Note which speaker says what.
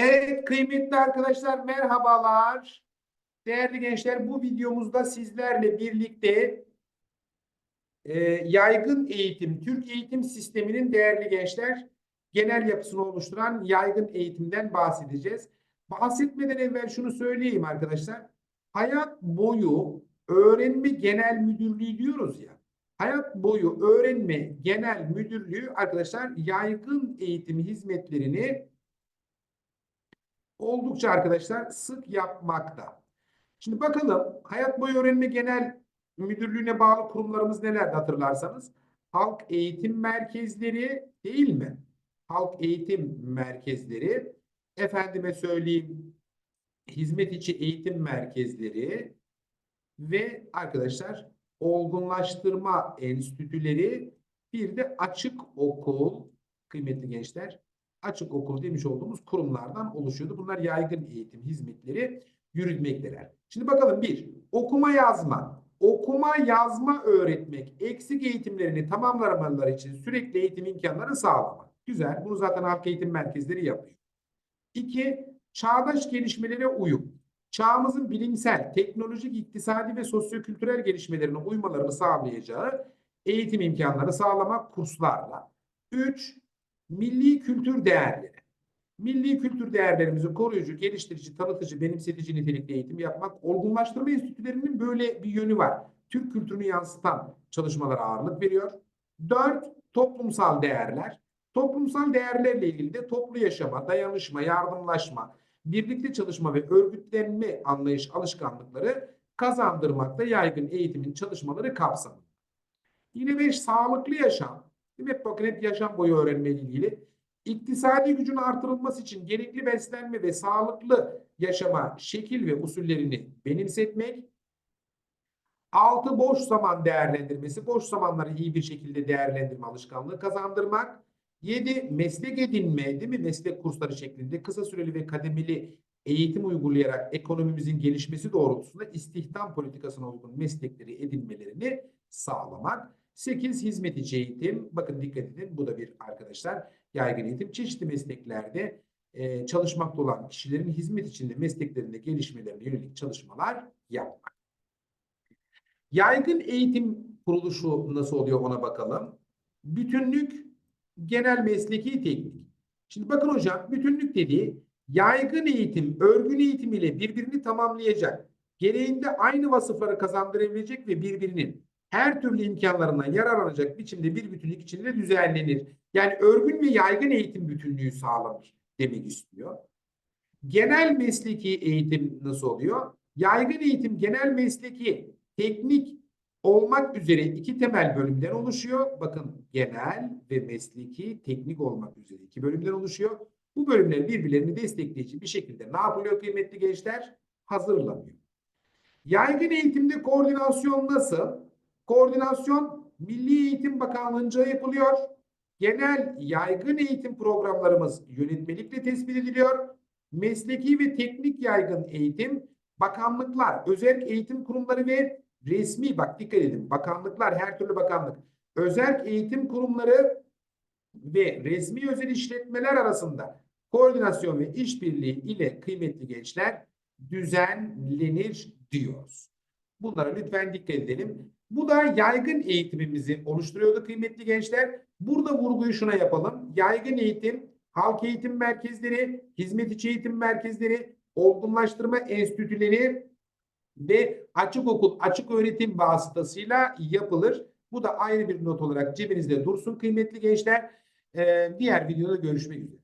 Speaker 1: Evet kıymetli arkadaşlar merhabalar. Değerli gençler bu videomuzda sizlerle birlikte e, yaygın eğitim, Türk eğitim sisteminin değerli gençler genel yapısını oluşturan yaygın eğitimden bahsedeceğiz. Bahsetmeden evvel şunu söyleyeyim arkadaşlar. Hayat boyu öğrenme genel müdürlüğü diyoruz ya. Hayat boyu öğrenme genel müdürlüğü arkadaşlar yaygın eğitim hizmetlerini oldukça arkadaşlar sık yapmakta. Şimdi bakalım Hayat Boyu Öğrenme Genel Müdürlüğü'ne bağlı kurumlarımız nelerdi hatırlarsanız. Halk Eğitim Merkezleri değil mi? Halk Eğitim Merkezleri, efendime söyleyeyim hizmet içi eğitim merkezleri ve arkadaşlar olgunlaştırma enstitüleri bir de açık okul kıymetli gençler açık okul demiş olduğumuz kurumlardan oluşuyordu. Bunlar yaygın eğitim hizmetleri yürütmekteler. Şimdi bakalım bir, okuma yazma. Okuma yazma öğretmek, eksik eğitimlerini tamamlamaları için sürekli eğitim imkanları sağlamak. Güzel, bunu zaten halk eğitim merkezleri yapıyor. İki, çağdaş gelişmelere uyum. Çağımızın bilimsel, teknolojik, iktisadi ve sosyokültürel gelişmelerine uymalarını sağlayacağı eğitim imkanları sağlamak kurslarla. Üç, milli kültür değerleri. Milli kültür değerlerimizi koruyucu, geliştirici, tanıtıcı, benimsetici nitelikli eğitim yapmak, olgunlaştırma enstitülerinin böyle bir yönü var. Türk kültürünü yansıtan çalışmalara ağırlık veriyor. Dört, toplumsal değerler. Toplumsal değerlerle ilgili de toplu yaşama, dayanışma, yardımlaşma, birlikte çalışma ve örgütlenme anlayış alışkanlıkları kazandırmakta yaygın eğitimin çalışmaları kapsamında. Yine beş, sağlıklı yaşam. Hep bakın hep yaşam boyu öğrenme ile ilgili. İktisadi gücün artırılması için gerekli beslenme ve sağlıklı yaşama şekil ve usullerini benimsetmek. Altı boş zaman değerlendirmesi. Boş zamanları iyi bir şekilde değerlendirme alışkanlığı kazandırmak. Yedi meslek edinme değil mi? Meslek kursları şeklinde kısa süreli ve kademeli eğitim uygulayarak ekonomimizin gelişmesi doğrultusunda istihdam politikasına uygun meslekleri edinmelerini sağlamak. 8 hizmet içi eğitim. Bakın dikkat edin bu da bir arkadaşlar yaygın eğitim. Çeşitli mesleklerde e, çalışmakta olan kişilerin hizmet içinde mesleklerinde gelişmelerine yönelik çalışmalar yapmak. Yaygın eğitim kuruluşu nasıl oluyor ona bakalım. Bütünlük, genel mesleki teknik. Şimdi bakın hocam bütünlük dediği yaygın eğitim, örgün eğitim ile birbirini tamamlayacak. Gereğinde aynı vasıfları kazandırabilecek ve birbirinin her türlü imkanlarından yararlanacak biçimde bir bütünlük içinde düzenlenir. Yani örgün ve yaygın eğitim bütünlüğü sağlanır demek istiyor. Genel mesleki eğitim nasıl oluyor? Yaygın eğitim genel mesleki, teknik olmak üzere iki temel bölümden oluşuyor. Bakın genel ve mesleki, teknik olmak üzere iki bölümden oluşuyor. Bu bölümler birbirlerini destekleyici bir şekilde ne yapılıyor kıymetli gençler? Hazırlanıyor. Yaygın eğitimde koordinasyon nasıl? Koordinasyon Milli Eğitim Bakanlığı'nca yapılıyor. Genel yaygın eğitim programlarımız yönetmelikle tespit ediliyor. Mesleki ve teknik yaygın eğitim bakanlıklar, özel eğitim kurumları ve resmi bak dikkat edin bakanlıklar her türlü bakanlık özel eğitim kurumları ve resmi özel işletmeler arasında koordinasyon ve işbirliği ile kıymetli gençler düzenlenir diyoruz. Bunlara lütfen dikkat edelim. Bu da yaygın eğitimimizi oluşturuyordu kıymetli gençler. Burada vurguyu şuna yapalım. Yaygın eğitim, halk eğitim merkezleri, hizmet içi eğitim merkezleri, olgunlaştırma enstitüleri ve açık okul, açık öğretim vasıtasıyla yapılır. Bu da ayrı bir not olarak cebinizde dursun kıymetli gençler. Ee, diğer videoda görüşmek üzere.